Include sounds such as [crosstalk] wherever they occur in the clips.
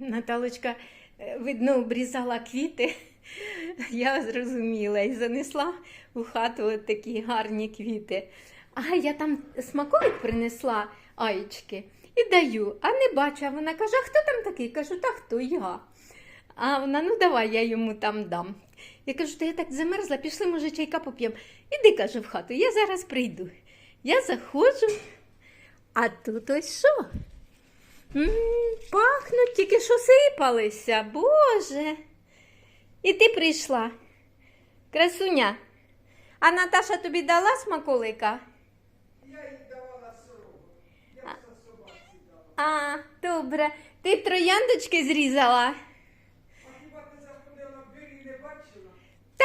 Наталочка, е, видно, обрізала квіти. [laughs] Я зрозуміла і занесла у хату от такі гарні квіти. А я там смаколик принесла аєчки і даю, а не бачу. А вона каже, а хто там такий? Кажу, та хто я. А вона, ну давай, я йому там дам. Я кажу, та я так замерзла, пішли, може, чайка поп'ємо. Іди, каже, в хату, я зараз прийду. Я заходжу, а тут ось що? М пахнуть, тільки що сипалися, Боже. І ти прийшла, красуня. А Наташа тобі дала смаколика? Я їй давала сорок. Я а, собаці дала. А, добре. Ти трояндочки зрізала? А хіба ти заходила в двері і не бачила?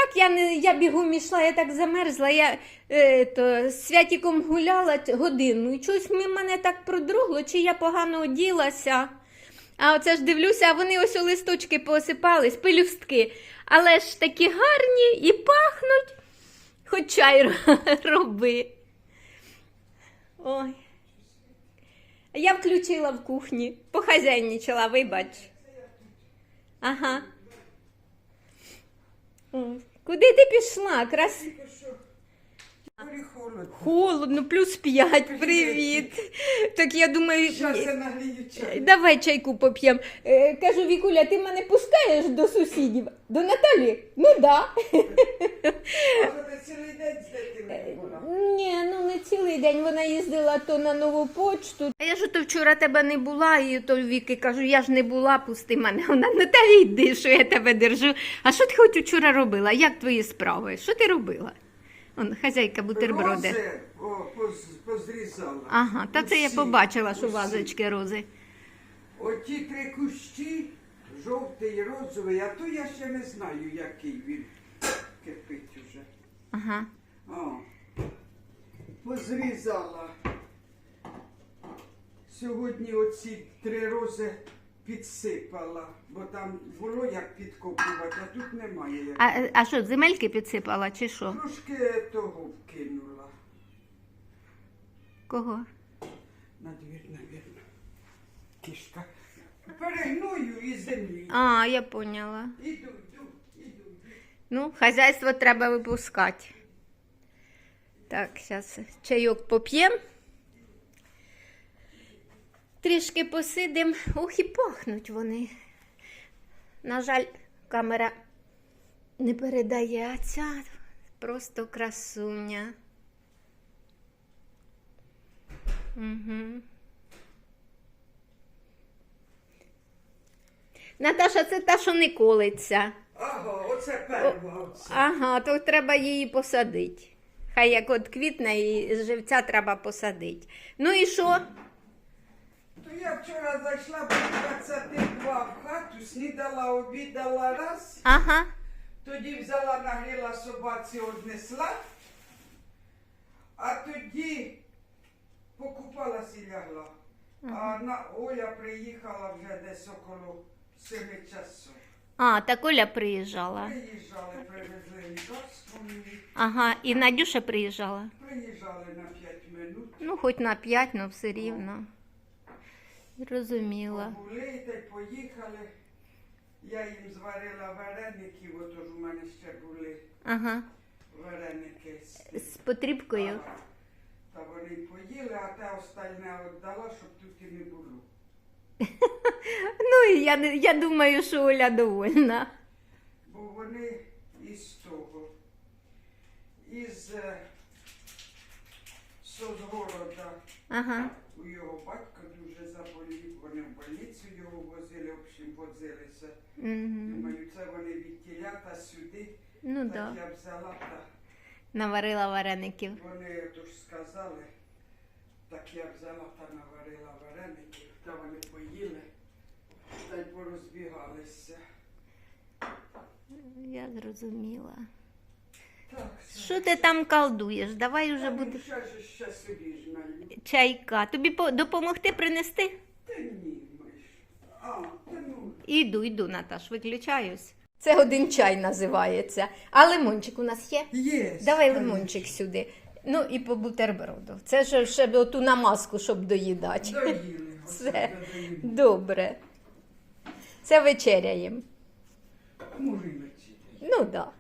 Так, я не я бігом ішла, я так замерзла. Я е, то, з святіком гуляла годину, і щось мене так продругло, чи я погано оділася. А оце ж дивлюся, а вони ось у листочки посипались, пелюстки. Але ж такі гарні і пахнуть, хоч чай [laughs] роби. Ой. Я включила в кухні, похазяйничала, вибач. Ага. Ой, Куди ти пішла? Крас... Тільки холодно. Холодно, плюс п'ять, привіт. Так я думаю, я чай. давай чайку поп'ємо. Е, кажу, Вікуля, ти мене пускаєш до сусідів? До Наталі? Ну да. [laughs] Цілий день з дитиною була. Ні, ну не цілий день. Вона їздила то на нову почту. А я ж то вчора тебе не була, і то Віки кажу, я ж не була, пусти мене. [laughs] Вона та йди, що я тебе держу. А що ти хоч вчора робила? Як твої справи? Що ти робила? Он, хазяйка бутерброди. Рози, о, поз- позрізала. Ага, та це я Усі, побачила, що усі. вазочки рози. Оті три кущі, жовтий, розовий, а то я ще не знаю, який він кипить уже. Ага. О, позрізала. Сьогодні оці три рози підсипала, бо там було як підкопувати, а тут немає. Як. А, а що, земельки підсипала чи що? Трошки того вкинула. Кого? На двір, навірно. Кішка. Перегную із землі. А, я поняла. Іду, йду, іду. Ну, хазяйство треба випускати. Так, зараз чайок поп'ємо. Трішки посидимо. Ох, і пахнуть вони. На жаль, камера не передає, а ця просто красуня. Угу. Наташа, це та, що не колиться. Ага, оце перва. Ага, то треба її посадити. Хай як от квітне і з живця треба посадити. Ну і що? Я вчора зайшла по 22 в хату, снідала, обідала раз, Ага. тоді взяла, нагріла собаці, однесла, а тоді покупалась і лягла. А на Оля приїхала вже десь около 7 часу. А, так Оля приїжджала. Приїжджали, привезли лікарство мені, Ага, і Надюша приїжджала. приїжджали на 5 минут. Ну, хоч на п'ять, але все рівно. Розуміла. Були та й поїхали. Я їм зварила вареників, отож у мене ще були Ага. вареники з. З потрібкою. Та вони поїли, а те остальне віддала, щоб тут і не було. [laughs] Ну, і я, не- я думаю, що Оля довольна. Бо вони із того, із е, Ага. Думаю, це вони від тілята сюди. Ну так. Да. я взяла та Наварила вареників. Вони тож сказали, так я взяла та наварила вареників, та вони поїли, та й порозбігалися. Я зрозуміла. Так, Що ти там колдуєш? Давай уже буде Ще, ж- ще собі ж налью. чайка. Тобі допомогти принести? Та ні, миш. А, та ну. Іду, йду, Наташ, виключаюсь. Це один чай називається. А лимончик у нас є? Є. Давай лимончик сюди. Ну і по бутерброду. Це ж ще б оту намазку, щоб доїдати. Доїли. [laughs] Все. доїли. Добре. Це вечеряємо. Може, і вечеря. Ну так. Да.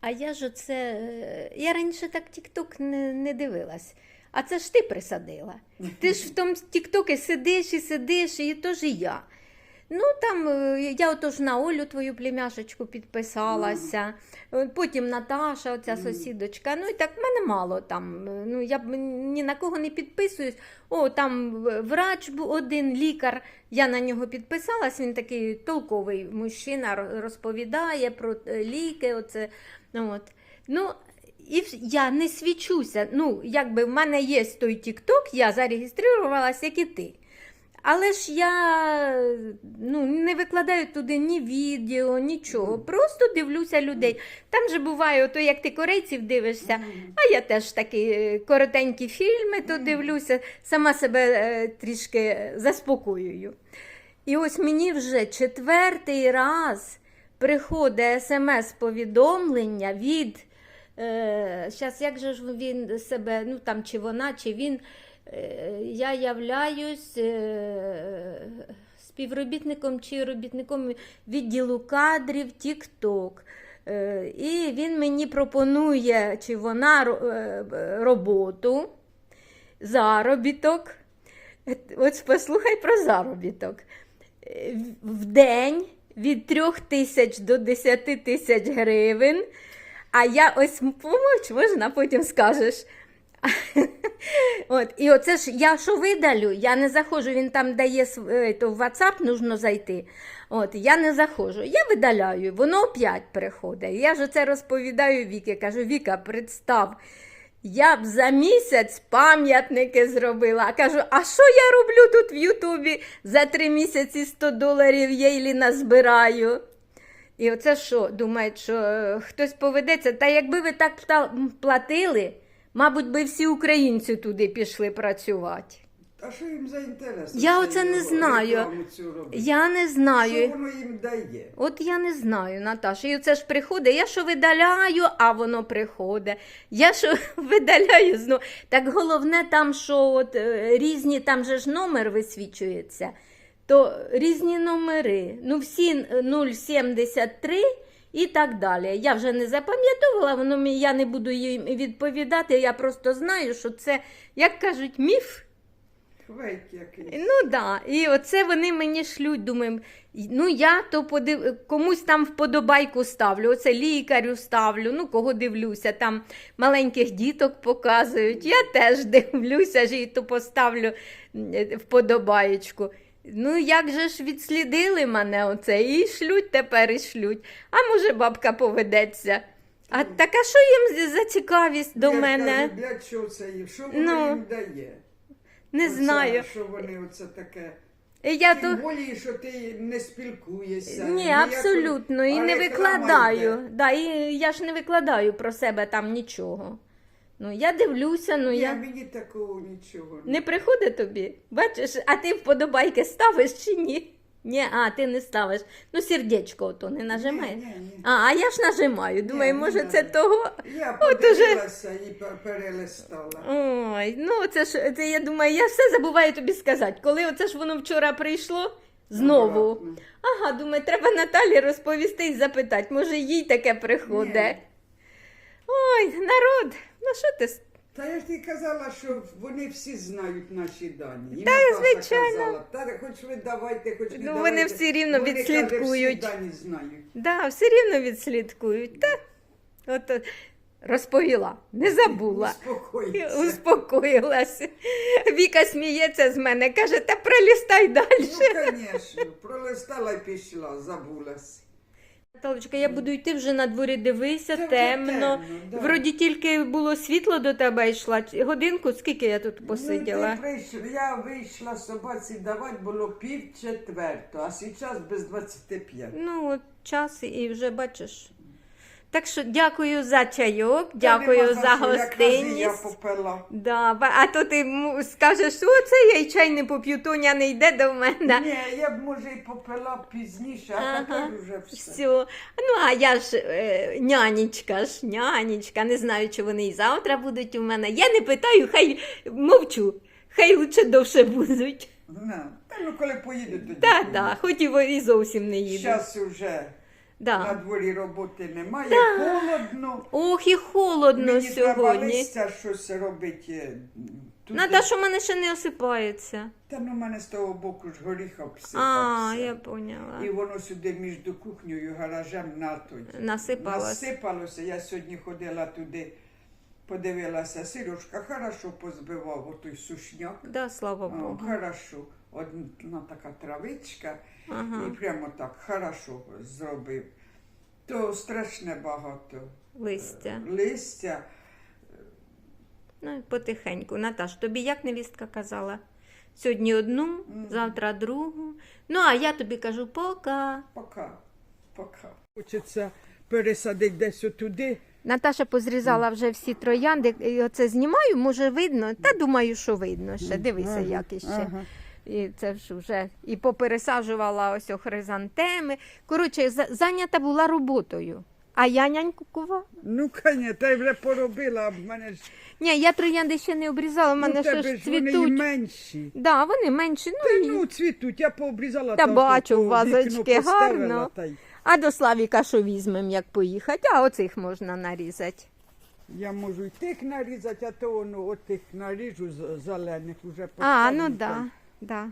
А я ж оце. е, Я раніше так Тік-Ток не, не дивилась. А це ж ти присадила. Ти ж в тому Тік-Токі сидиш і сидиш, і теж і я. Ну там е, я отож на Олю твою племяшечку підписалася, е, потім Наташа, оця сусідочка. Ну і так в мене мало там. е, Ну я ні на кого не підписуюсь. О, там врач був один лікар. Я на нього підписалась. Він такий толковий мужчина, розповідає про ліки. Оце, ну, от. ну, і я не свічуся. Ну, якби в мене є той Тік-Ток, я зареєструвалася, як і ти. Але ж я ну, не викладаю туди ні відео, нічого. Просто дивлюся людей. Там же буває, ото як ти корейців дивишся, а я теж такі е, коротенькі фільми то дивлюся, сама себе е, трішки заспокоюю. І ось мені вже четвертий раз приходить смс-повідомлення від. Е, Щас, як же ж він себе, ну там чи вона, чи він. Е, я являюсь е, співробітником чи робітником відділу кадрів TikTok. Е, І він мені пропонує, чи вона е, роботу, заробіток. Е, От послухай про заробіток. Е, В день від 3 тисяч до 10 тисяч гривень. А я ось помовч, можна потім скажеш. [laughs] От, і оце ж я що видалю, я не заходжу, він там дає е, то в WhatsApp нужно зайти. От, я не заходжу. Я видаляю, воно опять приходить. Я ж це розповідаю Вікі. Кажу, Віка, представ, я б за місяць пам'ятники зробила. Кажу, а що я роблю тут в Ютубі? За три місяці 100 доларів єйлі назбираю. І оце що, думають, що е, хтось поведеться. Та якби ви так платили, мабуть, би всі українці туди пішли працювати. А що їм за інтерес? Я оце не знаю. Я не Що воно їм дає? От я не знаю, Наташа. І оце ж приходить, я що видаляю, а воно приходить. Я що [laughs] видаляю знову. Так головне там, що от е, різні, там же ж номер висвічується, то різні номери. Ну, всі 073 і так далі. Я вже не запам'ятовувала, воно я не буду їм відповідати. Я просто знаю, що це, як кажуть, міф. Хвейк якийсь. Ну да, і оце вони мені шлють. Думаю, ну я то подив... комусь там вподобайку ставлю, оце лікарю ставлю, ну кого дивлюся, там маленьких діток показують. Я теж [laughs] дивлюся ж і то поставлю вподобаєчку. Ну, як же ж відслідили мене оце, і шлють тепер і шлють. А може бабка поведеться. А так а що їм за цікавість до Я мене? кажу, блядь, що це їм? Що воно Ну, їм дає? Не Оце, знаю. Що вони оце таке? Я Тим то... більше, що ти не спілкуєшся. Ні, ніякої- абсолютно. І а не реклама викладаю. йде. Да, і я ж не викладаю про себе там нічого. Ну, я дивлюся, ну Ні, я. мені такого нічого. Не приходить тобі? Бачиш, а ти вподобайки ставиш чи ні? Ні, а ти не ставиш. Ну, сердечко ото не нажимає. Ні, ні, ні. А, а я ж нажимаю. Думаю, не може, надо. це того. Я От уже- подивилася і пер- перелистала. Ой, ну це ж це я думаю, я все забуваю тобі сказати. Коли оце ж воно вчора прийшло знову. Обратно. Ага, думаю, треба Наталі розповісти і запитати, може їй таке приходить. Ні. Ой, народ, ну що ти? Та я ж ти казала, що вони всі знають наші дані. І Та, Наташа звичайно. Казала, Та хоч ви давайте, хоч не Ну, давайте. вони всі рівно Вони, каже, відслідкують. всі дані знають. Да, все рівно відслідкують. Та, от, от, розповіла, не забула. Успокоїться. Успокоїлася. Віка сміється з мене, каже, та пролістай далі. Ну, звісно, пролистала і пішла, забулась. Наталочка, я буду йти вже на дворі, дивися, Та вже темно. темно, да. Вроді тільки було світло до тебе йшла. Годинку, скільки я тут посиділа? Ну, ти я вийшла собаці давати, було пів четверто, а зараз без 25. Ну, от час і вже бачиш. Так що дякую за чайок, дякую за що, рази Я попила. Да, а то ти скажеш, о, це я й чай не поп'ю, Тоня не йде до мене. Ні, я б може і попила пізніше, а Ага. тепер вже все. Все. Ну, а я ж е, нянечка ж, нянечка, не знаю, чи вони і завтра будуть у мене. Я не питаю, хай мовчу, хай лучше довше будуть. На. Та ну коли поїду, тоді. Так, так, хоч і, і зовсім не їду. Зараз вже Да. на дворі роботи немає, холодно. Ох, і холодно Мені треба сьогодні. листя щось робити. Туди. Наташа, у мене ще не осипається. Та ну в мене з того боку ж горіх А, я поняла. І воно сюди між кухнею і гаражем натоді. Насипалося. Насипалося. Я сьогодні ходила туди, подивилася. Сережка хорошо позбивав отой сушняк. Да, слава О, Богу. хорошо. Одна така травичка. Ага. І прямо так хорошо зробив. То страшне багато. Листя. Листя. Ну, потихеньку. Наташ, тобі як невістка казала? Сьогодні одну, завтра другу. Ну, а я тобі кажу пока. Пока. Пока. Хочеться пересадити десь отуди. Наташа позрізала вже всі троянди, і оце знімаю, може видно. Та думаю, що видно ще. Дивися, як іще. ага. І це ж вже і попересаджувала ось хризантеми. Коротше, за- зайнята була роботою. А я нянькувала. Ну, коня, та й вже поробила, а в мене ж Ні, я троянди ще не обрізала, в мене ну, ще тебе ж вони і цвітуть. менші. Да, вони менші. Ну, Та і... ну, цвітуть, я пообрізала. Та бачу, то у вас вікно очки поставила, гарно. та й А до Славіка що візьмемо, як поїхати? А оцих можна нарізати. Я можу й тих нарізати, а то воно от тих наріжу з- зелених уже А, ну так. да, да.